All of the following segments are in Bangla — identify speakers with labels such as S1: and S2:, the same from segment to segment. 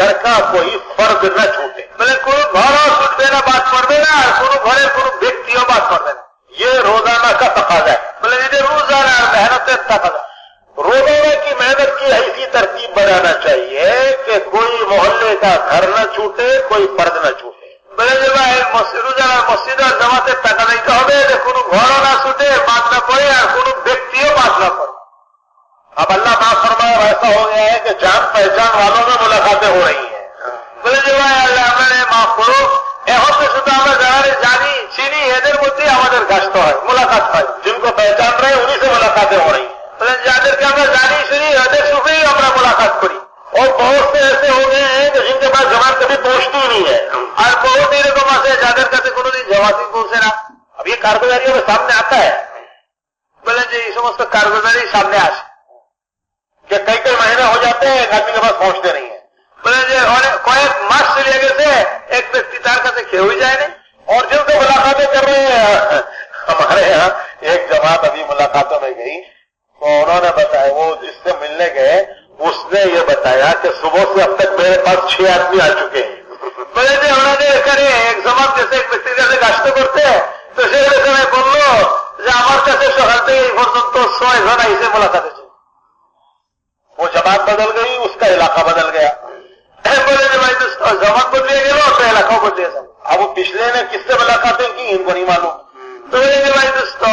S1: گھر کا کوئی فرد نہ چھوٹے۔ بلے کوئی بھارا سن دینا بات کر
S2: دینا سنو بھرے سنو بھیجتی
S1: ہو بات کر دینا۔ یہ روزانہ
S2: کا تقاضا ہے۔ بلے جی، یہ روزانہ محنت تقاضا۔ روزانہ کی محنت کی ایسی ترتیب بنانا چاہیے کہ کوئی
S1: محلے کا گھر نہ چھوٹے کوئی فرد نہ چھوٹے۔ بلے جب جی، روزانہ مسجد اور جماعت تقاضائی کا ہوگی کہ کنو گھروں نہ چھوٹے بات
S2: نہ پڑے اور کنو ऐसा हो गया है कि जान पहचान वालों में मुलाकातें हो रही हैं
S1: বলে যে ভাই আল্লাহ আপনারে মাফ করুক এখন তো শুধু আমরা যারা জানি চিনি এদের মধ্যেই আমাদের কাজটা হয় মোলাকাত হয়
S2: जिनको पहचान रहे हैं उन्हीं से मुलाकातें हो रही हैं
S1: বলে যাদেরকে আমরা জানি শুনি ওদের সুখেই আমরা মোলাকাত করি
S2: और बहुत से ऐसे हो गए हैं कि जिनके पास जमात कभी पहुंचती ही नहीं है
S1: আর বহুত এরকম আছে যাদের কাছে কোনোদিন জমাতি পৌঁছে না
S2: अब ये कारगुजारियों में सामने आता है
S1: বলেন যে এই সমস্ত کہ کئی کئی
S2: مہینے ہو جاتے ہیں، ایک آدمی کے پاس پہنچتے نہیں ہیں۔ جی، ماسک لے
S1: گئے تھے ایک ویکتی تار کا کھے ہوئی جائے نہیں۔ اور جن سے ملاقاتیں
S2: کر رہے ہیں، ہمارے یہاں ایک جماعت ابھی ملاقاتوں میں گئی۔ تو انہوں نے بتایا، وہ جس سے ملنے گئے، اس نے یہ بتایا کہ صبح سے اب تک میرے پاس چھ آدمی آ چکے ہیں۔
S1: بولے جی انہوں نے کرے، ایک جماعت جیسے ایک ویکتی جیسے گاشت کرتے তো সেগুলো বললো যে আমার কাছে সকাল থেকে এই পর্যন্ত ছয় জন এসে মোলাকাতে وہ
S2: زبان بدل گئی، اس کا علاقہ بدل گیا۔
S1: زبان بھائی تو بدلے گئے اور تو علاقہ بدلے سب۔ اب
S2: وہ پچھلے نے کس سے ملاقاتیں کی؟ ان کو نہیں
S1: معلوم۔ تو یہ بھائی دوستو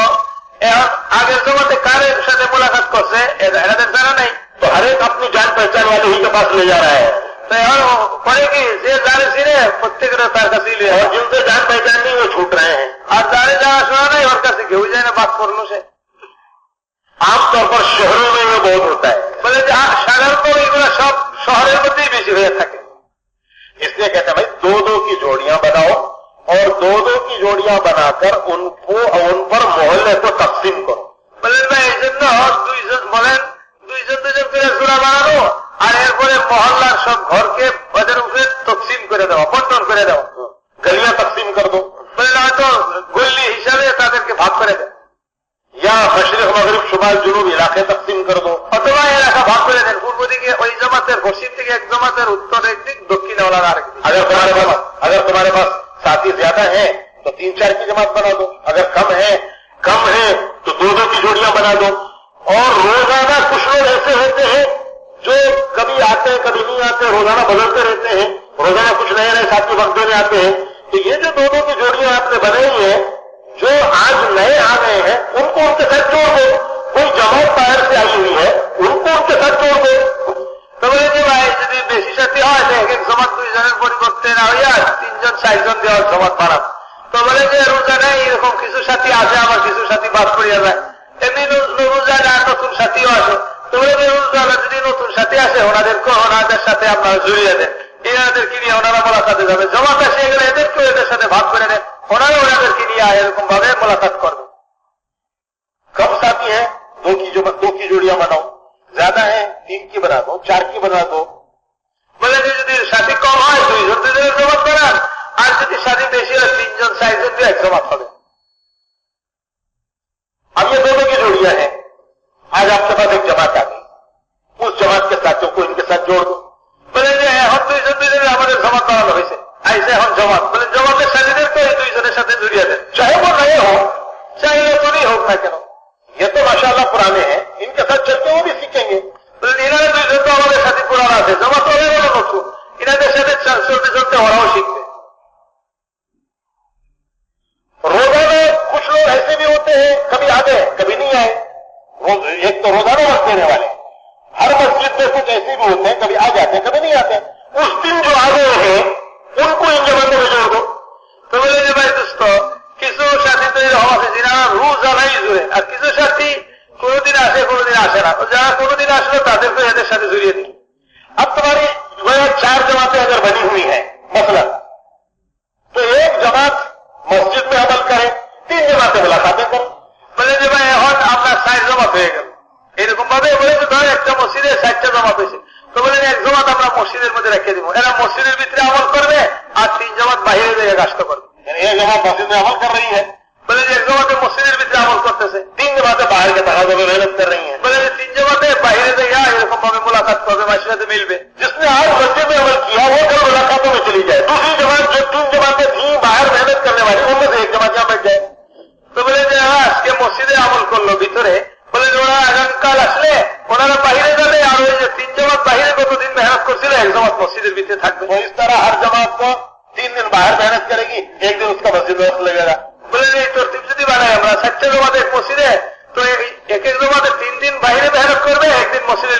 S1: آگے زمت کارے سے ملاقات کر سے ظاہر دیکھتا رہا نہیں۔
S2: تو ہر ایک اپنی جان پہچان والے ہی کے پاس لے جا رہا ہے۔
S1: پڑے گی زیر دار سیرے پتے کے رفتار کسی لے اور
S2: جن
S1: سے
S2: جان پہچان نہیں، وہ چھوٹ رہے ہیں۔ اور
S1: دارے جا سنا نہیں اور کسی گھیو جائے نا، بات کرنے سے۔ বাদ করলো সে
S2: आमतौर पर शहरों में ये बहुत होता है
S1: বলে যে আ- সাধারণত এগুলো সব শহরের মধ্যেই বেশি হয়ে থাকে
S2: इसलिए कहते हैं भाई दो दो की जोड़ियां बनाओ और दो दो की जोड़ियां बनाकर उनको उन पर मोहल्ले को तकसीम करो
S1: বলেন ভাই এই জন্য দুইজন বলেন দুইজন দুইজন করে জোড়া বানানো আর এরপরে মহল্লার সব ঘরকে
S2: مغرب شمال جنوب علاقے تقسیم کر دو۔
S1: اتوا علاقہ بھاگ کر دیں پورو দিকে وہی جماعت পশ্চিম দিকে এক জামাতের উত্তর এক দিক দক্ষিণ والا আরেক দিক
S2: اگر تمہارے پاس اگر تمہارے پاس ساتھی زیادہ ہیں تو تین چار کی جماعت بنا دو۔ اگر کم ہے کم ہے تو دو دو کی جوڑیاں بنا دو۔ اور روزانہ کچھ لوگ ایسے ہوتے ہیں جو کبھی آتے ہیں کبھی نہیں آتے روزانہ بدلتے رہتے ہیں۔ روزانہ کچھ نئے نئے ساتھی وقت دینے آتے ہیں۔ تو یہ جو دو دو کی جوڑیاں آپ نے بنائی ہیں जो आज नए आ गए हैं उनको उनके साथ जोड़ दो कोई जमात बाहर से आई हुई है उनको उनके साथ जोड़ दो
S1: তো বলে যে ভাই যদি বেশি সাথী হয় তো এক এক জমাত দুইজনের পরিবর্তে না হইয়া তিনজন চারজন দেওয়ার জমাত বাড়ান তো বলে যে রোজা নেই এরকম কিছু সাথী আছে আবার কিছু সাথী বাদ করিয়া যায় এমনি ন- ন- রোজা না নতুন সাথীও আসে তো বলে যে রোজা যদি নতুন সাথী আসে ওনাদেরকে ওনাদের সাথে আপনারা জড়িয়ে দেন এনাদেরকে নিয়ে ওনারা মোলাকাতে যাবে জমাত আসে গেলে এদেরকেও এদের সাথে ভাগ করে দেন ওনারা ওনাদেরকে নিয়ে এরকম ভাবে মোলাকাত করবে
S2: कम साथी है दो की जो दो की जोड़ियां बनाओ ज्यादा है तीन की बना दो चार की बना दो
S1: বলে যে যদি সাথী কম হয় দুইজন দুজনের জমাত করান আর যদি সাথী বেশি হয় তিনজন চারজন দিয়ে এক জমাত হবে আছে، জমা তো হয়ে এনাদের সাথে চলতে চলতে ওরাও শিখবে।
S2: روزانہ کچھ لوگ ایسے بھی ہوتے ہیں کبھی آ گئے کبھی نہیں آئے ایک تو روزانہ وقت دینے والے ہر مسجد میں کچھ ایسے بھی ہوتے ہیں کبھی آ جاتے ہیں کبھی نہیں آتے اس دن جو آ گئے ہیں ان کو ان جماعتوں میں جوڑ
S1: دو تو میرے جو بھائی কিছু সাথী তৈরি হওয়া আছে যারা রোজ জানাই জুড়ে আর কিছু সাথী কোনোদিন আসে কোনোদিন আসে না যারা কোনোদিন আসলো তাদেরকে এদের সাথে জুড়িয়ে দিই
S2: अब तुम्हारी वह चार जमातें अगर बनी हुई हैं मसला तो एक जमात मस्जिद में अमल करे तीन जमातें मुलाकातें करें
S1: বলে যে ভাই এখন আপনার ষাট জমাত হয়ে গেল এরকম ভাবে বলে যে ধর একটা মসজিদে ষাটটা জমাত হয়েছে তো বলেন এক জমাত আমরা মসজিদের মধ্যে রেখে দিব এরা মসজিদের ভিতরে আমল করবে আর তিন জমাত বাইরে থেকে কাজটা করবে
S2: यानी एक जमात मस्जिद में अमल कर रही है
S1: বলে যে এক জমাতে মসজিদের ভিতরে আমল করতেছে
S2: मुलाकात পাবে মাসের সাথে মিলবে।
S1: एक যে হ্যাঁ, আজকে মসজিদে আমল করল ভিতরে। বলে যে, ওরা আগামীকাল
S2: আসলে ওনারা বাহিরে যাবে। আর ওই যে তিন বাহিরে কতদিন মেহনত করছিল? এক মসজিদের ভিতরে থাকবে। एक दिन उसका
S1: যদি আমরা সাতটা জমাতে মসজিদে, তো এক এক জমাতে তিন দিন বাহিরে মেহনত করবে একদিন মসজিদের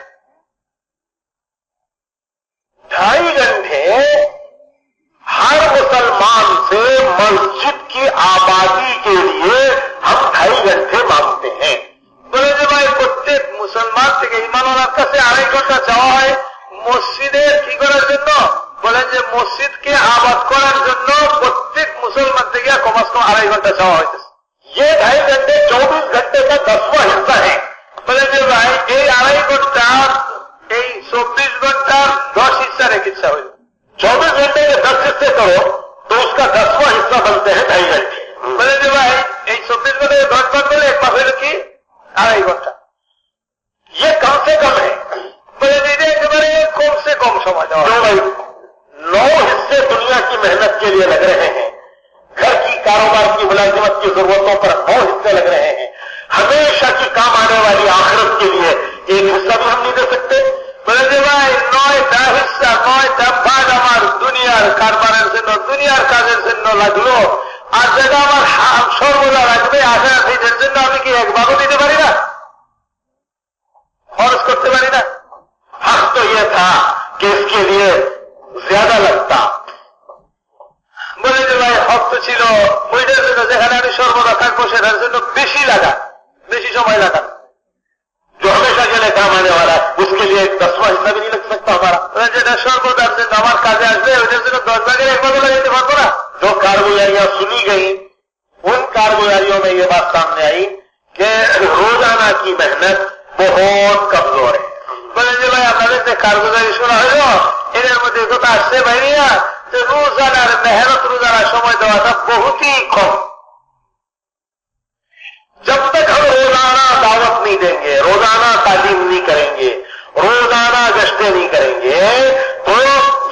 S1: মসজিদকে আবাদ করার জন্য প্রত্যেক মুসলমান থেকে কমাস কম আড়াই ঘন্টা চাওয়া হইতেছে
S2: ये ढाई घंटे चौबीस घंटे का दसवां हिस्सा है
S1: বলে যে ভাই এই আড়াই ঘন্টা এই চব্বিশ ঘন্টার দশ হিসার এক ইচ্ছা হইল
S2: चौबीस घंटे के दस हिस्से करो तो उसका दसवां हिस्सा बनते हैं ढाई घंटे
S1: বলে যে ভাই এই চব্বিশ ঘন্টায় দশ ভাগ করলে এক মাস হইল কি আড়াই ঘন্টা
S2: ये कम से कम है
S1: বলে যে এটা একেবারে কমসে কম সময় দেওয়া
S2: क्यों भाई नौ हिस्से दुनिया की मेहनत के लिए लग रहे हैं घर की कारोबार की मुलाजिमत की जरूरतों पर नौ हिस्से लग रहे हैं हमेशा की काम आने वाली आखिरत के लिए एक हिस्सा भी हम नहीं दे सकते
S1: বলে যে ভাই নয়টা হিস্সা নয়টা ভাগ আমার দুনিয়ার কারবারের জন্য দুনিয়ার কাজের জন্য লাগলো আর যেটা আমার হা- সর্বদা লাগবে আশা এর জন্য আমি কি এক ভাগও দিতে পারি না খরচ করতে পারি না
S2: हक तो यह था कि इसके लिए ज्यादा लगता
S1: বলে যে ভাই হক ছিল ওইটার জন্য যেখানে আমি সর্বদা থাকবো সেটার জন্য বেশি লাগা বেশি সময় লাগা
S2: जो हमेशा के लिए काम आने वाला है उसके लिए एक दसवां हिस्सा भी नहीं लग सकता हमारा
S1: বলে যেটা সর্বদার জন্য আমার কাজে আসবে ওইটার জন্য দশ ভাগের এক ভাগও লাগাইতে পারবো না
S2: जो कारगुजारियां सुनी गई उन कारगुजारियों में ये बात सामने आई कि रोजाना की मेहनत बहुत कमजोर है
S1: বলে যে ভাই আপনাদের যে কারগুজারি শোনা হইল এদের মধ্যে কথা আসছে ভাইয়া যে রোজানার মেহনত রোজানার সময় দেওয়াটা বহুতই কম
S2: जब तक हम रोजाना दावत नहीं देंगे रोजाना तालीम नहीं करेंगे रोजाना गश्ते नहीं करेंगे तो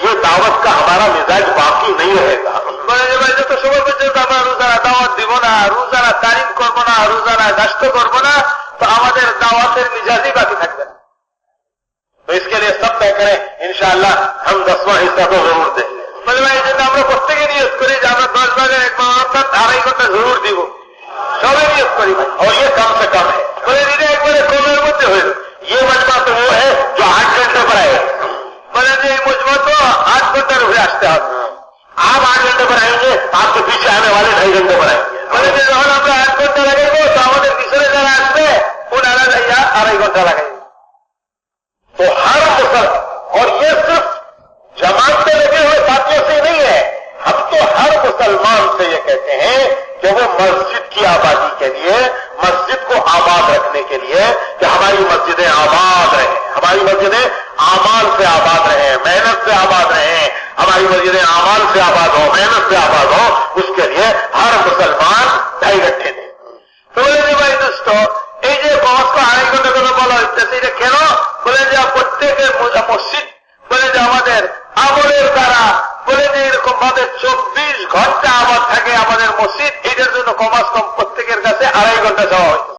S2: ये दावत का हमारा मिजाज बाकी नहीं रहेगा
S1: বলে যে ভাই যত সময় পর্যন্ত আমরা রোজানা দাওয়াত দিব না রোজানা তারিম করবো না রোজানা গাস্ত করবো না তো আমাদের দাওয়াতের মিজাজই বাকি থাকবে না
S2: تو اس کے لیے سب طے کریں انشاءاللہ ہم دسواں حصہ کو ضرور
S1: دیں مجمع عزت ہم لوگ پوچھتے کے اس کو جانا بس بجے ایک ماہ تک آرائی ضرور دی وہ۔ سوے بھی اس اور
S2: یہ کم سے کم ہے۔ بولے
S1: دیدی جی، ایک بار سو میں
S2: مدد ہوئے یہ مجمع تو وہ ہے جو آٹھ گھنٹے
S1: پر آئے۔ بولے جی مجمع تو آٹھ گھنٹے روپے آستے
S2: آپ آپ آٹھ گھنٹے پر آئیں گے آپ کے پیچھے آنے والے ڈھائی
S1: گھنٹے پر آئیں گے۔ بولے جی جو ہم آٹھ گھنٹے لگیں گے تو ہمارے تیسرے جگہ آستے
S2: وہ ڈالا جائیے آڑھائی گھنٹہ لگائیں گے۔ تو ہر مسلم اور یہ صرف جماعت میں لگے ہوئے ساتھیوں سے نہیں ہے، ہم تو ہر مسلمان سے یہ کہتے ہیں کہ وہ مسجد کی آبادی کے لیے، مسجد کو آباد رکھنے کے لیے کہ ہماری مسجدیں آباد رہیں۔ ہماری مسجدیں آمان سے آباد رہیں، محنت سے آباد رہیں۔ ہماری مسجدیں آمان سے آباد ہوں، محنت سے آباد ہو
S1: اس کے لیے ہر مسلمان ڈھائی رکھے دیں تو بولے جی بھائی دوستوں এই যে সংস্কার আইনগুলো বলা بولو جیسے کھیلو۔ بولے جی এটাকে মসজিদ বলে যে আমাদের আমলের দ্বারা বলে যে এরকম ভাবে চব্বিশ ঘণ্টা আবার থাকে আমাদের মসজিদ এটার জন্য কমাস কম প্রত্যেকের কাছে আড়াই ঘণ্টা যাওয়া হয়।